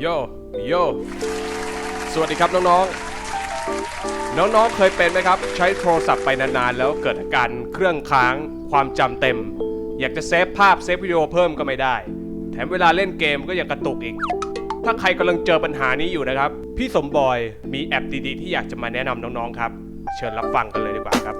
โยโยสวัสดีครับน้องๆ น้องๆ เคยเป็นไหมครับ ใช้โทรศัพท์ไปนานๆ แล้วเกิดอาการเครื่องค้าง ความจำเต็ม อยากจะเซฟภาพเซฟวิดีโอเพิ่มก็ไม่ได้ แถมเวลาเล่นเกมก็ยังกระตุกอีก ถ้าใครกำลังเจอปัญหานี้อยู่นะครับ พี่สมบอยมีแอปดีๆ ที่อยากจะมาแนะนำน้องๆ ครับ เชิญรับฟังกันเลยดีกว่าครับ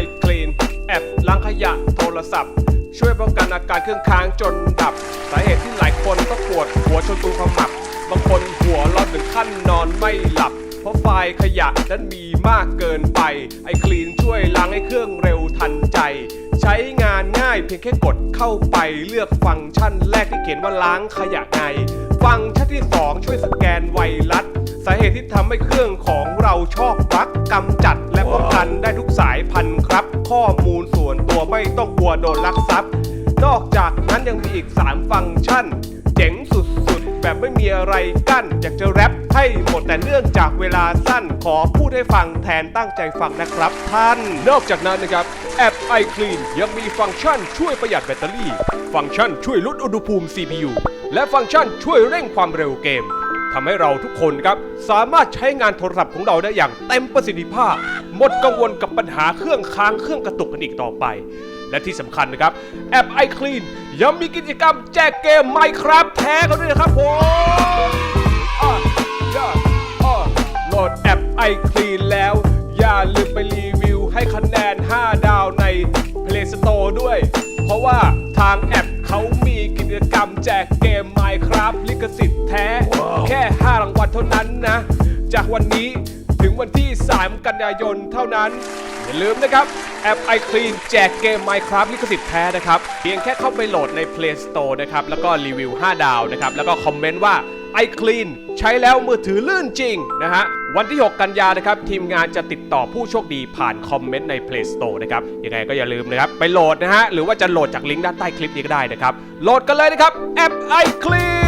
iClean แอปล้างขยะโทรศัพท์ ช่วยป้องกันอาการเครื่องค้างจนดับ สาเหตุที่หลายคนต้องปวดหัวจนตูขมับบางคนหัวร้อนถึงขั้นนอนไม่หลับ เพราะไฟล์ขยะนั้นมีมากเกินไป ไอคลีนช่วยล้างให้เครื่องเร็วทันใจ ใช้งานง่ายเพียงแค่กดเข้าไปเลือกฟังก์ชันแรกที่เขียนว่าล้างขยะไง ฟังก์ชันที่ 2 ช่วยสแกนไวรัส สาเหตุที่ทำให้เครื่องของเราชอบรักกำจัดและป้องกันได้ทุกสายพันธุ์ครับ ข้อมูลส่วนตัวไม่ต้องกลัวโดนลักทรัพย์ นอกจากนั้นยังมีอีก 3 ฟังก์ชัน เจ๋งสุดๆ แบบไม่มีอะไรกั้น อยากจะแรปให้หมดแต่เนื่องจากเวลาสั้น ขอพูดให้ฟังแทนตั้งใจฟังนะครับท่าน นอกจากนั้นนะครับ แอป iClean ยังมีฟังก์ชันช่วยประหยัดแบตเตอรี่ ฟังก์ชันช่วยลดอุณหภูมิ CPU และฟังก์ชันช่วยเร่งความเร็วเกมทำให้เราทุกคนครับสามารถใช้งานโทรศัพท์ของเราได้อย่างเต็มประสิทธิภาพ หมดกังวลกับปัญหาเครื่องค้างเครื่องกระตุกกันอีกต่อไป และที่สำคัญนะครับ แอป iClean ยังมีกิจกรรมแจกเกม Minecraft แท้กันด้วยนะครับผมอะย่าอะโหลดแอป iClean แล้ว อย่าลืมไปรีวิวให้คะแนน 5 ดาวใน Play Store ด้วย เพราะว่าทางแอปเขามีกิจกรรมแจกเกม Minecraft ลิขสิทธิ์แท้ แค่ 5 รางวัลเท่านั้นนะ จากวันนี้ วันที่ 3 กันยายนเท่านั้น อย่าลืมนะครับ แอป iClean แจกเกม Minecraft ลิขสิทธิ์แท้นะครับ เพียงแค่เข้าไปโหลดใน Play Store นะครับ แล้วก็รีวิว 5 ดาวนะครับ แล้วก็คอมเมนต์ว่า iClean ใช้แล้วมือถือลื่นจริงนะฮะ วันที่ 6 กันยานะครับ ทีมงานจะติดต่อผู้โชคดีผ่านคอมเมนต์ใน Play Store นะครับ ยังไงก็อย่าลืมนะครับ ไปโหลดนะฮะ หรือว่าจะโหลดจากลิงก์ด้านใต้คลิปนี้ก็ได้นะครับ โหลดกันเลยนะครับ แอป iClean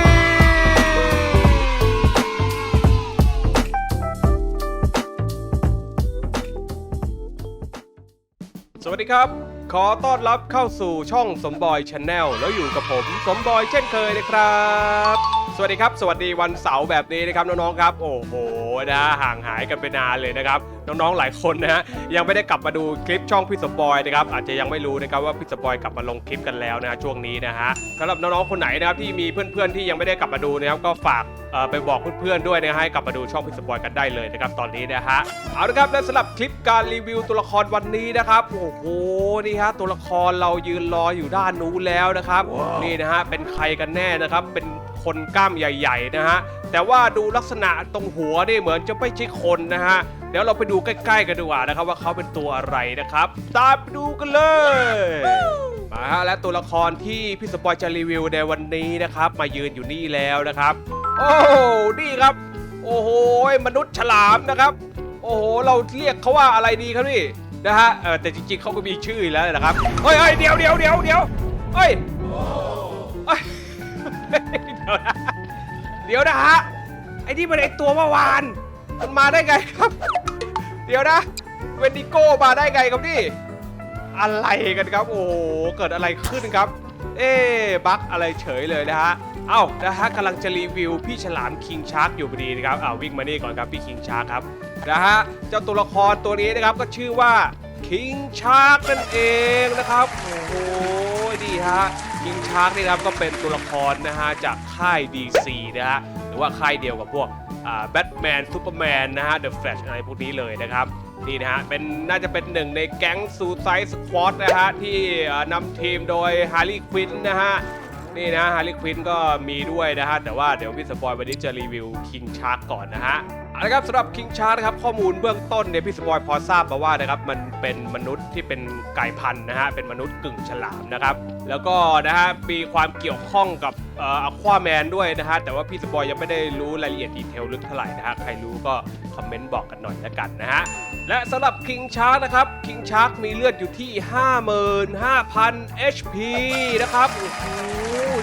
วัสดีครับ ขอต้อนรับเข้าสู่ช่องสมบอยชาแนลแล้วอยู่กับผมสมบอยเช่นเคยนะครับ วัสดีครับสวัสดีวันเสาร์แบบนี้นะครับน้องๆครับ โอ้โหนะห่างหายกันไปนานเลยนะครับน้องๆหลายคนนะฮะยังไม่ได้กลับมาดูคลิปช่องพี่สมบอยนะครับอาจจะยังไม่รู้นะครับว่าพี่สมบอยกลับมาลงคลิปกันแล้วนะช่วงนี้นะฮะสำหรับน้องๆคนไหนนะครับที่มีเพื่อนๆที่ยังไม่ได้กลับมาดูนะครับก็ฝากเอ่อไปบอกเพื่อนๆด้วยนะฮะให้กลับมาดูช่องพิสปอยกันได้เลยนะครับตอนนี้นะฮะเอาละครับและสำหรับคลิปการรีวิวตัวละครวันนี้นะครับโอ้โหนี่ฮะตัวละครเรายืนรออยู่ด้านนู้นแล้วนะครับนี่นะฮะเป็นใครกันแน่นะครับเป็น คนกล้ามใหญ่ๆนะฮะแต่ว่าดูลักษณะตรงหัวนี่เหมือนจะไม่ใช่คนนะฮะเดี๋ยวเราไปดูใกล้ ๆ กันดีกว่านะครับว่าเขาเป็นตัวอะไรนะครับ ตามไปดูกันเลยมาฮะและตัวละครที่พี่สปอยจะรีวิวในวันนี้นะครับ มายืนอยู่นี่แล้วนะครับ โอ้นี่ครับ โอ้โหมนุษย์ฉลามนะครับ โอ้โหเราเรียกเขาว่าอะไรดีครับนี่นะฮะเออแต่จริงๆเขาก็มีชื่อแล้วนะครับเฮ้ยเดี๋ยวเดี๋ยวเดี๋ยวเดี๋ยวเฮ้ย ยวนะเดี๋ยวนะฮะไอ้นี่มันไอตัวเมื่อวานมันมาได้ไงครับ เดี๋ยวนะ เวนดิโก้มาได้ไงครับนี่ อะไรกันครับ โอ้โหเกิดอะไรขึ้นครับ เอ๊บั๊กอะไรเฉยเลยนะฮะเอ้านะฮะกำลังจะรีวิวพี่ฉลามคิงชาร์กอยู่พอดีนะครับอ้าววิ่งมานี่ก่อนครับพี่คิงชาร์กครับนะฮะเจ้าตัวละครตัวนี้นะครับก็ชื่อว่าคิงชาร์กนั่นเองนะครับโอ้โห ดีฮะคิงชาร์กนี่นะครับก็เป็นตัวละครนะฮะจากค่าย DC นะฮะหรือว่าค่ายเดียวกับพวกแบทแมนซูเปอร์แมนนะฮะเดอะแฟลชอะไรพวกนี้เลยนะครับนี่นะฮะเป็นน่าจะเป็นหนึ่งในแก๊งซูไซส์สควอตนะฮะที่นำทีมโดยฮาร์ลีควินนะฮะ นี่นะฮาริควินก็มีด้วยนะฮะ แต่ว่าเดี๋ยวพี่สปอยวันนี้จะรีวิวคิงชาร์กก่อนนะฮะเอาละครับสำหรับคิงชาร์กนะครับข้อมูลเบื้องต้นเนี่ยพี่สปอยพอทราบมาว่านะครับมันเป็นมนุษย์ที่เป็นไก่พันธุ์นะฮะเป็นมนุษย์กึ่งฉลามนะครับ แล้วก็นะฮะมีความเกี่ยวข้องกับเอ่อควาแมนด้วยนะฮะแต่ว่าพี่สปอยยังไม่ได้รู้รายละเอียดดีเทลลึกเท่าไหร่นะฮะใครรู้ก็คอมเมนต์บอกกันหน่อยละกันนะฮะและสำหรับ King Shark นะครับ King Shark มีเลือดอยู่ที่ 55,000 HP นะครับโอ้โห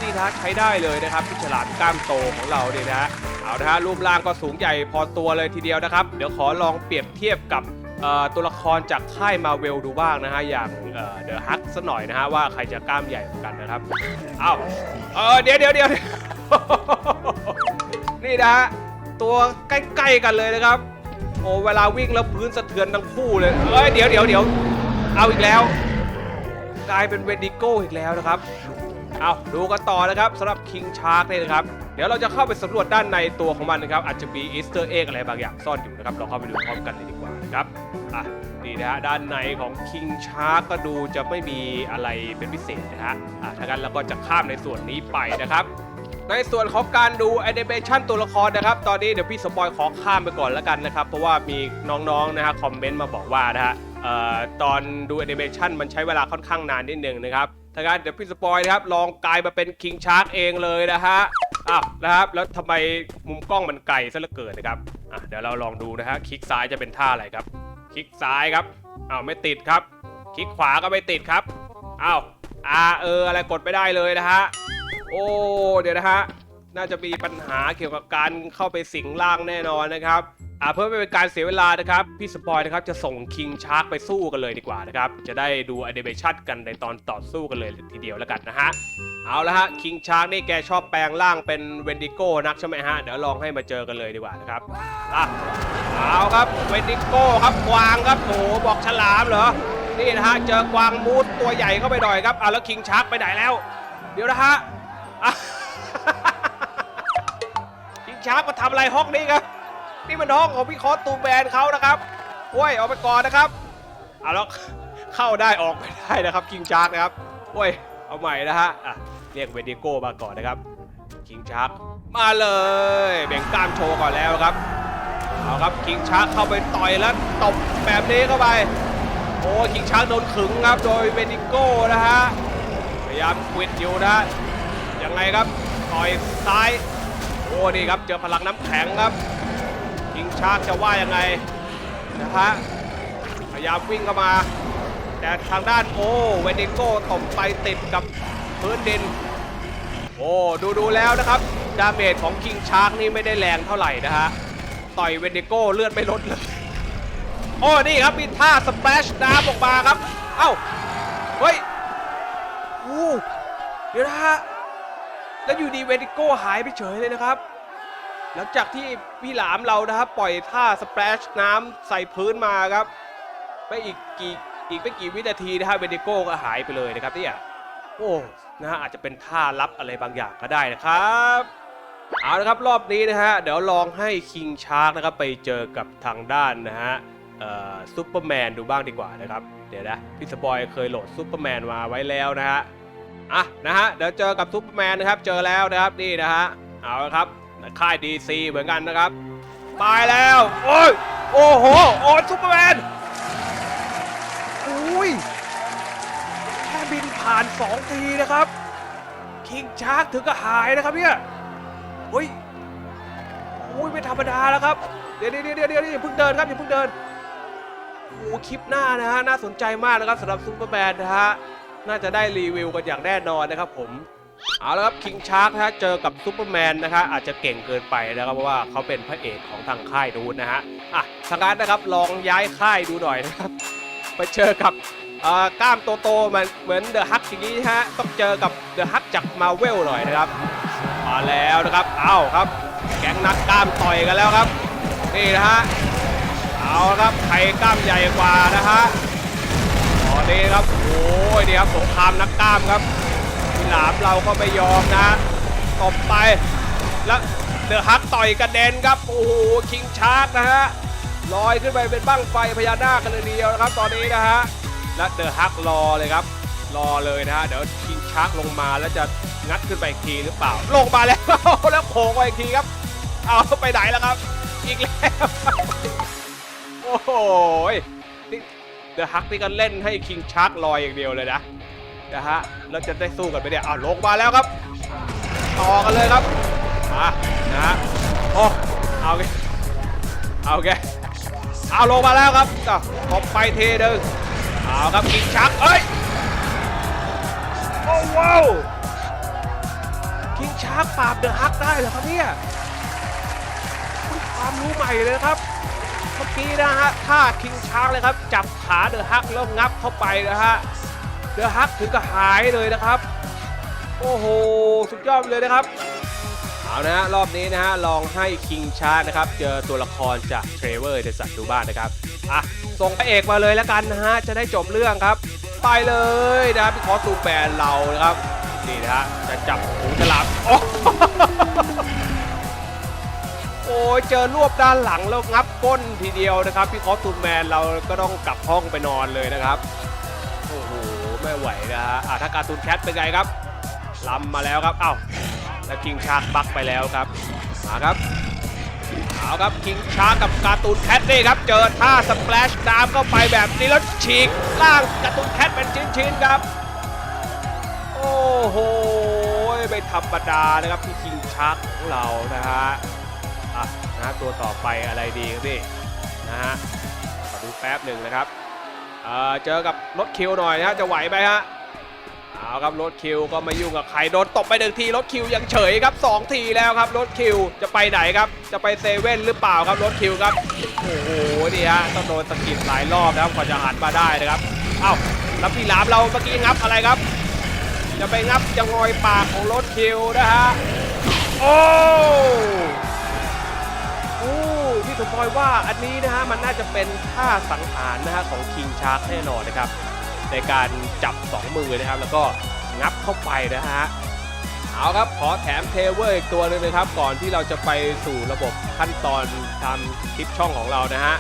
นี่นะใช้ได้เลยนะครับพี่ฉลามกล้ามโตของเราเนี่ยนะเอานะฮะรูปร่างก็สูงใหญ่พอตัวเลยทีเดียวนะครับ เดี๋ยวขอลองเปรียบเทียบกับ ตัวละครจากค่ายมาเวลดูบ้างนะฮะ อย่างเดอะฮักสักหน่อยนะฮะ ว่าใครจะกล้ามใหญ่กว่ากันนะครับเอาเออเดี๋ยวเดี๋ยวเดี๋ยวนี่นะฮะ ตัวใกล้ๆกันเลยนะครับ โอ้เวลาวิ่งแล้วพื้นสะเทือนทั้งคู่เลย เอ้ยเดี๋ยวเดี๋ยวเดี๋ยวเอาอีกแล้ว กลายเป็นเวนดิโก้อีกแล้วนะครับเอาดูกันต่อนะครับสำหรับคิงชาร์กเนี่ยนะครับ เดี๋ยวเราจะเข้าไปสำรวจด้านในตัวของมันนะครับ อาจจะมีอีสเตอร์เอ็กอะไรบางอย่างซ่อนอยู่นะครับ เราเข้าไปดูพร้อมกันเลยดีกว่านะครับ อะนี่นะฮะด้านในของคิงชาร์กก็ดูจะไม่มีอะไรเป็นพิเศษนะฮะอะถ้างั้นเราก็จะข้ามในส่วนนี้ไปนะครับ ในส่วนของการดูแอนิเมชันตัวละครนะครับ ตอนนี้เดี๋ยวพี่สปอยขอข้ามไปก่อนแล้วกันนะครับ เพราะว่ามีน้องๆนะฮะคอมเมนต์มาบอกว่านะฮะเอ่อตอนดูแอนิเมชันมันใช้เวลาค่อนข้างนานนิดนึงนะครับถ้างั้นเดี๋ยวพี่สปอยนะครับลองกลายมาเป็นคิงชาร์กเองเลยนะฮะอ้าวนะครับแล้วทำไมมุมกล้องมันไกลซะเหลือเกินนะครับอะเดี๋ยวเราลองดูนะฮะคลิกซ้ายจะเป็นท่าอะไรครับ ลิกซ้ายครับอ้าวไม่ติดครับ คลิกขวาก็ไม่ติดครับอ้าวอาเอออะไรกดไม่ได้เลยนะฮะโอ้เดี๋ยวนะฮะน่าจะมีปัญหาเกี่ยวกับการเข้าไปสิงล่างแน่นอนนะครับ อ่าเพื่อไม่เป็นการเสียเวลานะครับ พี่สปอยนะครับจะส่งคิงชาร์กไปสู้กันเลยดีกว่านะครับ จะได้ดูแอนิเมชันกันในตอนต่อสู้กันเลยทีเดียวแล้วกันนะฮะ เอาละฮะคิงชาร์กนี่แกชอบแปลงร่างเป็นเวนดิโก้นักใช่ไหมฮะ เดี๋ยวลองให้มาเจอกันเลยดีกว่านะครับอะเอาครับเวนดิโก้ครับกวางครับโอ้โหบอกฉลามเหรอ นี่นะฮะเจอกวางมูดตัวใหญ่เข้าไปหน่อยครับอะแล้วคิงชาร์กไปไหนแล้ว เดี๋ยวนะฮะคิงชาร์กมาทำอะไรห้องนี้ครับ นี่มันห้องของพี่คอสตูแบนเขานะครับโอ้ยเอาไปก่อนนะครับเอาแล้วเข้าได้ออกไม่ได้นะครับคิงชาร์กนะครับโอ้ยเอาใหม่นะฮะอะเรียกเวดิโก้มาก่อนนะครับคิงชาร์กมาเลยเบ่งกล้ามโชว์ก่อนแล้วครับเอาครับคิงชาร์กเข้าไปต่อยแล้วตบแบบนี้เข้าไปโอ้คิงชาร์กโดนขึงครับโดยเบนิโก้นะฮะพยายามควิดอยู่นะฮะยังไงครับต่อยซ้ายโอ้นี่ครับเจอพลังน้ำแข็งครับ คิงชาร์กจะว่ายังไงนะฮะพยายามวิ่งเข้ามา แต่ทางด้านโอ้เวนิโก้ตบไปติดกับพื้นดิน โอ้ดูดูแล้วนะครับ ดาเมจของคิงชาร์กนี่ไม่ได้แรงเท่าไหร่นะฮะ ต่อยเวนดิโก้เลือดไม่ลดเลย โอ้นี่ครับมีท่าสเปชน้ำออกมาครับ เอ้า เฮ้ยอู้เดี๋ยวนะฮะ แล้วอยู่ดีเวนดิโก้หายไปเฉยเลยนะครับ หลังจากที่พี่หลามเรานะครับปล่อยท่าสเปรชน้ำใส่พื้นมาครับไม่อีกกี่อีกไม่กี่วินาทีนะฮะเวนดิโก้ก็หายไปเลยนะครับเนี่ยโอ้นะฮะอาจจะเป็นท่าลับอะไรบางอย่างก็ได้นะครับเอาละครับรอบนี้นะฮะเดี๋ยวลองให้คิงชาร์กนะครับไปเจอกับทางด้านนะฮะซูเปอร์แมนดูบ้างดีกว่านะครับ เดี๋ยวนะพี่สปอยเคยโหลดซูเปอร์แมนมาไว้แล้วนะฮะอะนะฮะเดี๋ยวเจอกับซูเปอร์แมนนะครับเจอแล้วนะครับนี่นะฮะเอาละครับ ค่าย DC เหมือนกันนะครับไปแล้ว โอ้ย โอ้โห โอ้ซูเปอร์แมนอุ้ย แค่บินผ่านสองทีนะครับ คิงชาร์กถึงก็หายนะครับเนี่ยเฮ้ยโอ้ยไม่ธรรมดาแล้วครับ เดี๋ยวเดี๋ยวเดี๋ยวเดี๋ยวอย่าเพิ่งเดินครับอย่าเพิ่งเดินโอ้คลิปหน้านะฮะน่าสนใจมากนะครับสำหรับซูเปอร์แมนนะฮะน่าจะได้รีวิวกันอย่างแน่นอนนะครับผม เอาละครับคิงชาร์กนะฮะเจอกับซูเปอร์แมนนะฮะอาจจะเก่งเกินไปนะครับเพราะว่าเขาเป็นพระเอกของทางค่ายนู้นะฮะอะทางการนะครับลองย้ายค่ายดูหน่อยนะครับไปเจอกับกล้ามโตๆเหมือนเหมือนเดอะฮักอย่างนี้ฮะต้องเจอกับเดอะฮักจากมาเวลหน่อยนะครับ มาแล้วนะครับเอาครับ แก๊งนักกล้ามต่อยกันแล้วครับนี่นะฮะเอาครับใครกล้ามใหญ่กว่านะฮะตอนนี้ครับโอ้ยนี่ครับสงครามนักกล้ามครับ หลามเราก็ไม่ยอมนะตบไปแล้วเดอะฮักต่อยกระเด็นครับโอ้โหคิงชาร์กนะฮะลอยขึ้นไปเป็นบั้งไฟพญานาคกันเลยเดียวนะครับ ตอนนี้นะฮะและเดอะฮักรอเลยครับ รอเลยนะฮะเดี๋ยวคิงชาร์กลงมาแล้วจะงัดขึ้นไปอีกทีหรือเปล่า ลงมาแล้วแล้วโค้งไปอีกทีครับ เอาไปไหนแล้วครับ อีกแล้วโอ้โหเดอะฮักนี่ก็เล่นให้คิงชาร์กลอยอย่างเดียวเลยนะ นะฮะแล้วจะได้สู้กันไหมเนี่ยอ้าวลงมาแล้วครับต่อกันเลยครับมานะฮะโอ้เอาไงเอาไงเอาลงมาแล้วครับอะตบไปเทหนึ่งเอาครับคิงชักเอ้ยโอ้ว้าวคิงชักปราบเดอะฮักได้เหรอครับเนี่ยความรู้ใหม่เลยครับ เมื่อกี้นะฮะท่าคิงชักเลยครับ จับขาเดอะฮักแล้วงับเข้าไปนะฮะ เดือฮักถึงกับหายเลยนะครับ โอ้โห สุดยอดเลยนะครับ เอานะฮะรอบนี้นะฮะ ลองให้คิงชาร์นะครับ เจอตัวละครจากเทรเวอร์เดสันดูบ้านนะครับ อะ ส่งพระเอกมาเลยแล้วกันนะฮะ จะได้จบเรื่องครับ ไปเลยนะครับพี่ขอตูแบนเรานะครับ นี่นะฮะ จะจับหูฉลามโอ้โอ้ยเจอรวบด้านหลังแล้วงับก้นทีเดียวนะครับ พี่คอสตูมแมนเราก็ต้องกลับห้องไปนอนเลยนะครับ ไม่ไหวนะฮะอะถ้าการ์ตูนแคทเป็นไงครับล้ำมาแล้วครับเอ้าแล้วคิงชาร์กบักไปแล้วครับมาครับเอาครับคิงชาร์กกับการ์ตูนแคทนี่ครับเจอท่าสเปลชน้ำเข้าไปแบบนี้แล้วฉีกล่างการ์ตูนแคทเป็นชิ้นๆครับโอ้โหไม่ธรรมดานะครับพี่คิงชาร์กของเรานะฮะอะนะตัวต่อไปอะไรดีครับพี่นะฮะขอดูแป๊บหนึ่งนะครับ เจอกับรถคิวหน่อยนะฮะจะไหวไหมฮะเอาครับรถคิวก็ไม่ยุ่งกับใครโดนตบไปหนึ่งทีรถคิวยังเฉยครับสองทีแล้วครับรถคิวจะไปไหนครับ จะไปเซเว่นหรือเปล่าครับรถคิวครับโอ้โหนี่ฮะต้องโดนสะกิดหลายรอบนะครับกว่าจะหันมาได้นะครับเอ้าแล้วพี่หลามเราเมื่อกี้งับอะไรครับ จะไปงับจะงอยปากของรถคิวนะฮะโอ้ สมพอยว่าอันนี้นะฮะมันน่าจะเป็นท่าสังหารนะฮะของคิงชาร์กแน่นอนนะครับในการจับ 2 มือนะครับแล้วก็งับเข้าไปนะฮะเอาครับขอแถมเทเวอร์อีกตัวหนึงนะครับ ก่อนที่เราจะไปสู่ระบบขั้นตอนทำคลิปช่องของเรานะฮะ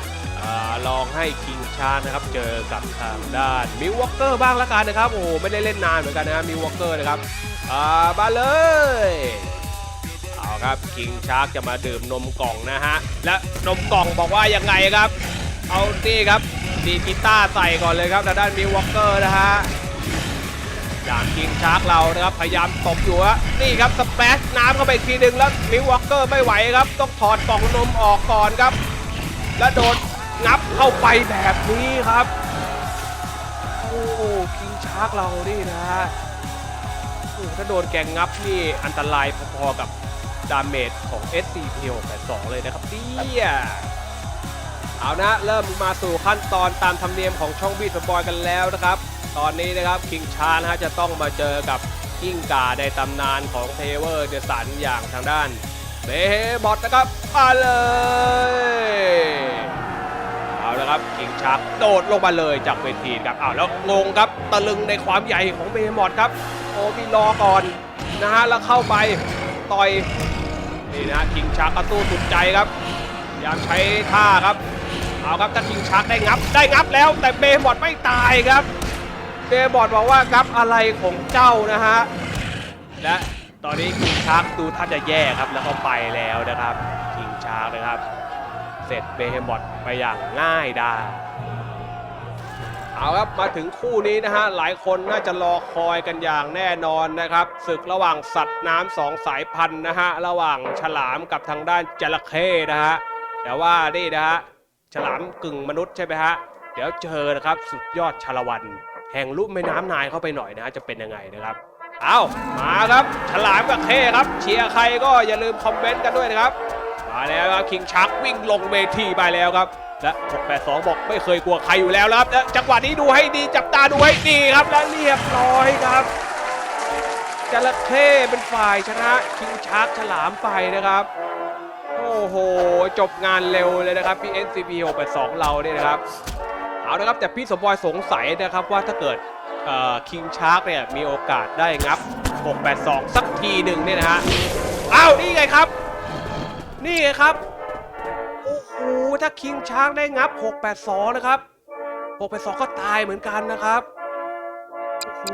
ลองให้คิงชาร์กนะครับเจอกับทางด้านมิววอลเกอร์บ้างละกันนะครับโอ้ไม่ได้เล่นนานเหมือนกันนะฮะมิววอลเกอร์นะครับมาเลย ครับคิงชาร์กจะมาดื่มนมกล่องนะฮะ และนมกล่องบอกว่ายังไงครับ เอานี่ครับดีกีตาร์ใส่ก่อนเลยครับทางด้านมิววอลเกอร์นะฮะอย่างคิงชาร์กเรานะครับพยายามตบอยู่ฮะนี่ครับสเปซน้ำเข้าไปทีหนึ่งแล้วมิววอลเกอร์ไม่ไหวครับ ต้องถอดกล่องนมออกก่อนครับ และโดนงับเข้าไปแบบนี้ครับโอ้คิงชาร์กเรานี่นะฮะถ้าโดนแกงงับนี่อันตรายพอๆกับ ดาเมจของ SCP 682เลยนะครับเนี่ยเอานะเริ่มมาสู่ขั้นตอนตามธรรมเนียมของช่องบีทบอยกันแล้วนะครับ ตอนนี้นะครับคิงชานะฮะจะต้องมาเจอกับกิ้งก่าในตำนานของเทเวอร์เดสันอย่างทางด้านเบบอทนะครับมาเลยเอาละครับคิงชักโดดลงมาเลยจากเวทีครับอ้าวแล้วงงครับตะลึงในความใหญ่ของเบมอดครับโอ้มีรอก่อนนะฮะแล้วเข้าไป ต่อยนี่นะฮะคิงชักก็สู้สุดใจครับพยายามใช้ท่าครับเอาครับถ้าคิงชักได้งับ ได้งับแล้วแต่เบมอดไม่ตายครับเบมอดบอกว่างับอะไรของเจ้านะฮะและตอนนี้คิงชักดูท่าจะแย่ครับแล้วก็ไปแล้วนะครับคิงชักนะครับ เสร็จเบเฮมอตไปอย่างง่ายดาย เอาครับมาถึงคู่นี้นะฮะหลายคนน่าจะรอคอยกันอย่างแน่นอนนะครับศึกระหว่างสัตว์น้ำสองสายพันธุ์นะฮะระหว่างฉลามกับทางด้านจระเข้นะฮะแต่ว่านี่นะฮะฉลามกึ่งมนุษย์ใช่ไหมฮะเดี๋ยวเจอนะครับสุดยอดชาละวัน แห่งลุ่มแม่น้ำนายเข้าไปหน่อยนะฮะจะเป็นยังไงนะครับเอามาครับฉลามกับเข้ครับเชียร์ใครก็อย่าลืมคอมเมนต์กันด้วยนะครับมาแล้วครับคิงชักวิ่งลงเวทีไปแล้วครับ และ 682 บอกไม่เคยกลัวใครอยู่แล้วครับและจังหวะนี้ดูให้ดีจับตาดูให้ดีครับและเรียบร้อยครับจระเข้เป็นฝ่ายชนะคิงชักฉลามไปนะครับ โอ้โห จบงานเร็วเลยนะครับพี่ NCP 682 เราเนี่ยนะครับ เอาละครับแต่พี่สมบอยสงสัยนะครับว่าถ้าเกิดคิงชาร์กเนี่ยมีโอกาสได้งับ 682 สักทีหนึ่งเนี่ยนะฮะอ้าวนี่ไงครับ นี่ไงครับ ถ้าคิงช้างได้งับ 682 นะครับ 682 ก็ตายเหมือนกันนะครับโอ้โห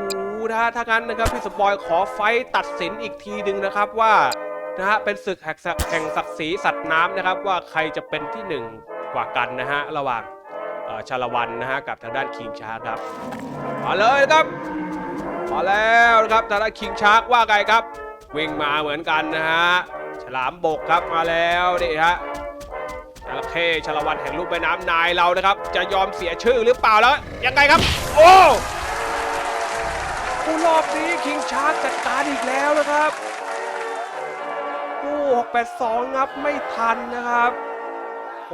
นะฮะถ้างั้นนะครับพี่สปอยขอไฟตัดสินอีกทีหนึ่งนะครับว่านะฮะเป็นศึกแห่งศักดิ์ศรีสัตว์น้ำนะครับ ว่าใครจะเป็นที่หนึ่งกว่ากันนะฮะระหว่างเอ่อชาละวันนะฮะกับทางด้านคิงชาร์กครับมาเลยครับมาแล้วนะครับทางด้านคิงชาร์กว่าไงครับ วิ่งมาเหมือนกันนะฮะฉลามบกครับมาแล้วนี่ฮะ ระเข้ชลวันแห่งลูกแม่น้ำนายเรานะครับ จะยอมเสียชื่อหรือเปล่าแล้ว ยังไงครับ โอ้ผู้รอบนี้คิงชาร์กจัดการอีกแล้วนะครับผู้682งับไม่ทันนะครับ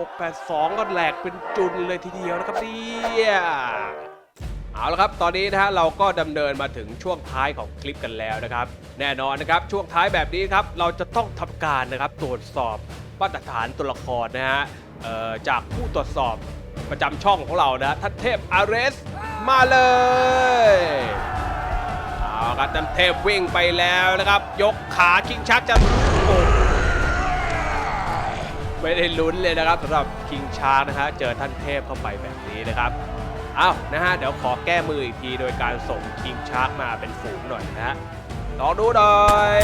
682 ก็แหลกเป็นจุนเลยทีเดียวนะครับเนี่ย เอาละครับ ตอนนี้นะฮะเราก็ดำเนินมาถึงช่วงท้ายของคลิปกันแล้วนะครับ แน่นอนนะครับ ช่วงท้ายแบบนี้ครับ เราจะต้องทำการนะครับตรวจสอบมาตรฐานตัวละครนะฮะจากผู้ตรวจสอบประจำช่องของเรานะท่านเทพอาร์เรสมาเลยเอาครับท่านเทพวิ่งไปแล้วนะครับ ยกขาคิงชักจะไม่ได้ลุ้นเลยนะครับสำหรับคิงชาร์นะฮะเจอท่านเทพเข้าไปแบบนี้นะครับ อ้าวนะฮะเดี๋ยวขอแก้มืออีกทีโดยการส่งคิงชาร์กมาเป็นฝูงหน่อยนะฮะลองดูหน่อย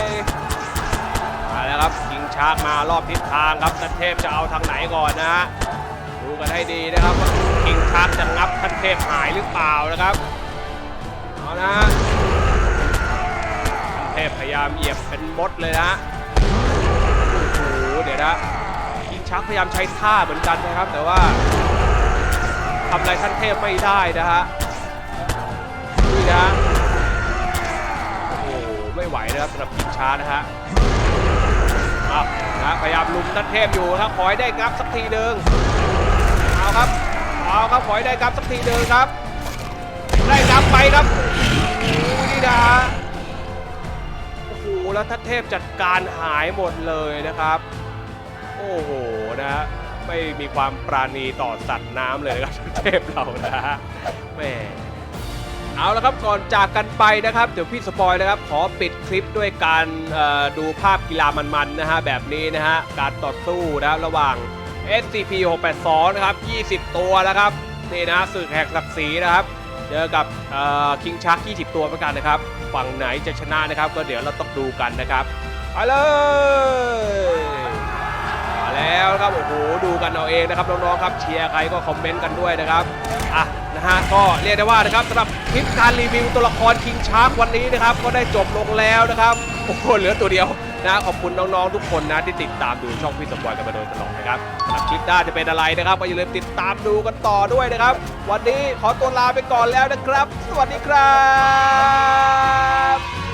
มาแล้วครับยิงชาร์กมารอบทิศทางครับท่านเทพจะเอาทางไหนก่อนนะฮะดูกันให้ดีนะครับว่าคิงชาร์กจะงับท่านเทพหายหรือเปล่านะครับเอานะฮะท่านเทพพยายามเหยียบเป็นมดเลยนะโอ้โหเดี๋ยวนะคิงชาร์กพยายามใช้ท่าเหมือนกันนะครับแต่ว่า ทำอะไรท่านเทพไม่ได้นะฮะนี่นะโอ้โหไม่ไหวนะครับสำหรับทีมช้านะฮะเอานะพยายามลุมนันเทพอยู่ครับขอให้ได้งับสักทีหนึ่งเอาครับเอาครับขอให้ได้งับสักทีหนึ่งครับ ได้งับไปครับนี่นะโอ้โหแล้วท่านเทพจัดการหายหมดเลยนะครับ โอ้โหนะฮะ ไม่มีความปราณีต่อสัตว์น้ำเลยนะครับเทพเรานะฮะแม่เอาละครับก่อนจากกันไปนะครับเดี๋ยวพี่สปอยนะครับขอปิดคลิปด้วยการดูภาพกีฬามันๆนะฮะแบบนี้นะฮะการต่อสู้นะครับระหว่าง SCP 682นะครับ20 ตัวนะครับนี่นะสื่อแขกศักดิ์ศรีนะครับเจอกับคิงชัก20 ตัวเหมือนกันนะครับ ฝั่งไหนจะชนะนะครับ ก็เดี๋ยวเราต้องดูกันนะครับไปเลย แล้วครับโอ้โหดูกันเอาเองนะครับน้องๆครับเชียร์ใครก็คอมเมนต์กันด้วยนะครับอะนะฮะก็เรียกได้ว่านะครับสำหรับคลิปการรีวิวตัวละครคิงชาร์กวันนี้นะครับก็ได้จบลงแล้วนะครับโอ้โหเหลือตัวเดียวนะขอบคุณน้องๆทุกคนนะที่ติดตามดูช่องพี่สมบอยกันมาโดยตลอดนะครับสำหรับคลิปหน้าจะเป็นอะไรนะครับก็อย่าลืมติดตามดูกันต่อด้วยนะครับ วันนี้ขอตัวลาไปก่อนแล้วนะครับ สวัสดีครับ